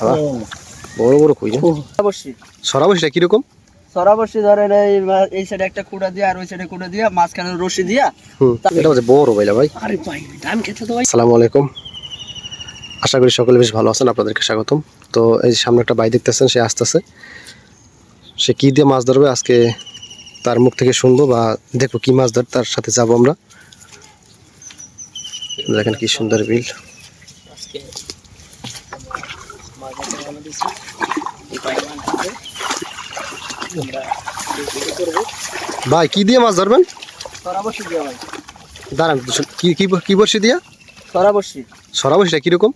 বাবা বড় বড় কই না অবশ্যই সরাবসিটা কীরকম? সরাবর্ষি ধরেন এই এই সাইডে একটা কুড়া দিয়ে আর ওই সাইডে কুড়া দিয়ে মাঝখানে রশি দিয়া এটা হচ্ছে বড় বাইলা ভাই। আরে ভাই ধান খেতে তো ভাই। আসসালামু আলাইকুম। আশা করি সকলে বেশ ভালো আছেন আপনাদেরকে স্বাগতম। তো এই সামনে একটা ভাই দেখতেছেন সে আসতেছে। সে কি দিয়ে মাছ ধরবে আজকে তার মুখ থেকে শুনব বা দেখব কি মাছ ধর তার সাথে যাব আমরা। দেখেন কি সুন্দর বিল আজকে মাছ দিছি এই ভাই ধান খেতে আমরা করব। ভাই কি দিয়ে মাছ ধরবেন? দিয়া ভাই। দাঁড়ান কি কি কি বর্ষি দিয়া? সরাবর্ষি সরাবসিটা কীরকম?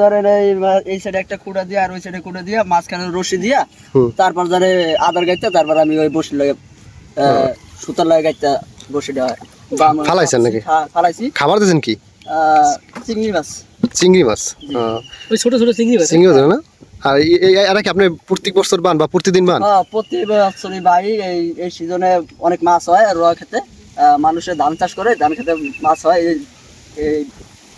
ধরেন এই এই সাইডে একটা কুড়া দিয়ে আর ওই সাইডে কুড়া দিয়ে মাঝখানে রশি দিয়া তারপর ধরে আদার গাইতে তারপর আমি ওই বসি লাগে সুতার লাগে গাইতে বসে দেওয়া ফালাইছেন নাকি? ফালাইছি। খাবার দিয়েছেন কি? চিংড়ি মাছ। চিংড়ি মাছ ওই ছোট ছোট চিংড়ি মাছ। চিংড়ি মাছ না? আর এরা কি আপনি প্রত্যেক বছর বান বা প্রতিদিন বান? হ্যাঁ প্রতি বছরই ভাই এই এই সিজনে অনেক মাছ হয় আর রোয়া খেতে। মানুষে ধান চাষ করে ধান খেতে মাছ হয়।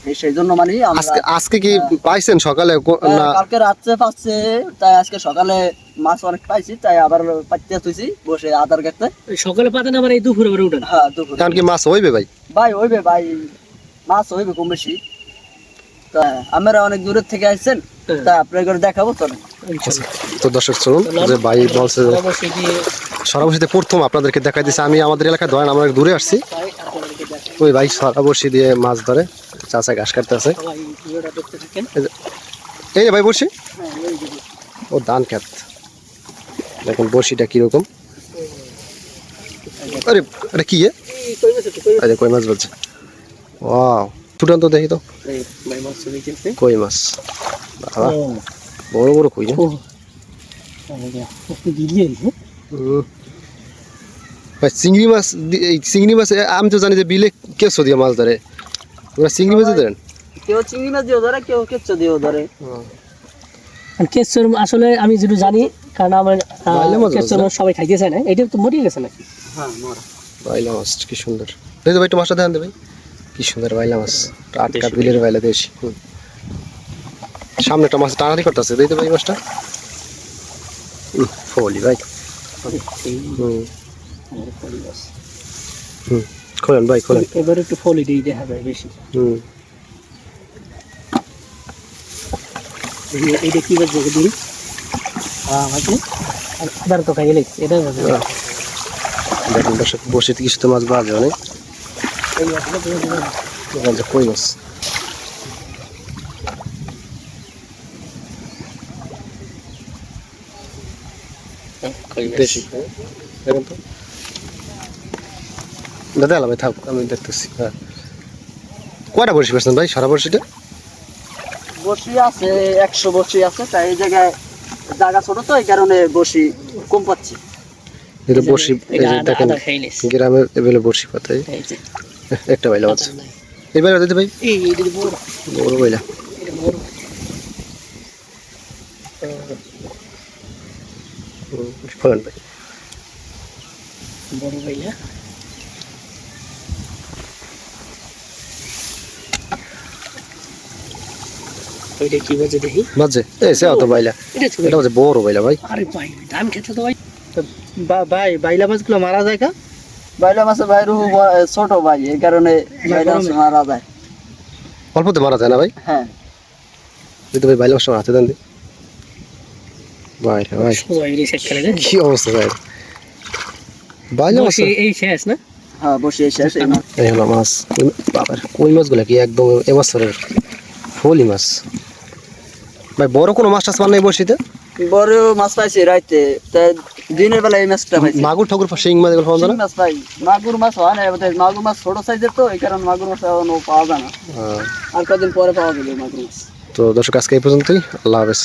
এই সেই জন্য মানে আজকে আজকে কি পাইছেন সকালে না? কালকে রাত্রে পাচ্ছে। তাই আজকে সকালে মাছ অনেক পাইছি তাই আবার পাইতে তুইছি বসে আদার খেতে। সকালে পাতেন আবার এই দুপুরে উঠেন। হ্যাঁ দুপুরে। কারণ কি মাছ হইবে ভাই? ভাই হইবে ভাই মাছ হইবে কম বেশি। তা আমরা অনেক দূরের থেকে আসছেন তা আপনাদের দেখাবো তো তো দর্শক চলুন যে ভাই বলছে সরাবর্ষিতে প্রথম আপনাদেরকে দেখাই দিচ্ছে আমি আমাদের এলাকায় ধরেন আমরা দূরে আসছি। ওই ভাই সরাবর্ষি দিয়ে মাছ ধরে চাচা ঘাস কাটতে আছে। এই ভাই হ্যাঁ, যে। ও ধান খেত দেখুন বর্ষিটা কীরকম। আরে আরে কি এ? কই মাছ একটু কই আরে কই মাছ বলছে? ওয়াও। ছুটান তো দেখি তো। কই মাছ বাবা বড় বড় কই না। ভাই চিংড়ি মাছ এই চিংড়ি মাছ এ, আমি তো জানি যে বিলে কেঁচো দিয়ে মাছ ধরে। ওরা চিংড়ি মাছ ধরেন কেউ চিংড়ি মাছ দিয়েও ধরে কেউ কেচ্ছ দিয়েও ধরে। কেশর আসলে আমি যেটা জানি কারণ আমার বাইলে মাছ? সবাই খাইতে চায় না এটা তো মরিয়ে গেছে নাকি? হ্যাঁ মরা। বাইলা মাছ কি সুন্দর। এই তো ভাই একটু মাছটা দেখান দে ভাই। কি সুন্দর বাইলা মাছ। টাটকা বিলের বাইলা দেশি হুম। সামনে একটা মাছ টানারি করতেছে দেখতে ভাই মাছটা? হুম, ফলি ভাই। হুম। হুম খোলেন ভাই খোলেন। এবার একটু ফলি দিয়ে দেখা যায় বেশি। হুম। এই- এইটা কি বাজে দিই হ্যাঁ আছে আদার তো খাইয়ে লেগেছে এটা বাজে আহ। দেখুন দর্শক বসে কিছু তো মাছ বাজে অনেক এই মাছটা তুমি দিবেন। এখানে যে কই মাছ দেশি দেখুন তো দাদা আলা থাক আমি দেখতেছি হ্যাঁ। কয়টা বসে পেয়েছেন ভাই? সারা বর্ষিটা বসি আছে একশো বসি আছে তাই এই জায়গায় জায়গা ছোট তো এই কারণে বসি কম পাচ্ছি। এটা বসি দেখেন। গ্রামের এবেলে বসি পাতায়। একটা বাইলা মাছ এই বাইলা দিতে ভাই। বড়। বড় বাইলা এটা বড়। হুম, ভাই। বড় ভাইয়া ওইটা কি বাজে দেখি? বাজে। এই সে অত বাইলা। এটা বাজে বড় বাইলা ভাই। আরে ভাই ধান খেতে তো ভাই ভাই বাইলা মাছগুলো মারা যায় কা? বাইলা মাছের বাইরে ছোট ভাই এই কারণে বাইলা মাছ মারা যায়। অল্পতে মারা যায় না ভাই? হ্যাঁ। দিতে ভাই বাইলা মাছ হাতে দেন দি। ভাই। ভাই কি অবস্থা ভাই? বাইলা মাছ বসে এই শেষ না? হ্যাঁ বসে শেষ এই মাছ। এই হলো মাছ বাবার কই মাছগুলো কি একদম এবছরের ফলি মাছ। ভাই বড় কোনো মাছ টাছ মানে বসিতে? বড় মাছ পাইছি রাইতে। দিনের বেলা এই মাছটা পাইছি। মাগুর ঠাকুর শিং মাছ এগুলো পাওয়া যায় না মাছ পাই। মাগুর মাছ হয় না এবারে মাগুর মাছ ছোট সাইজের তো এই কারণে মাগুর মাছ এখনও পাওয়া যায় না। হ্যাঁ। আর কদিন পরে পাওয়া যাবে মাগুর মাছ। তো দর্শক আজকে এই পর্যন্তই। আল্লাহ হাফেজ।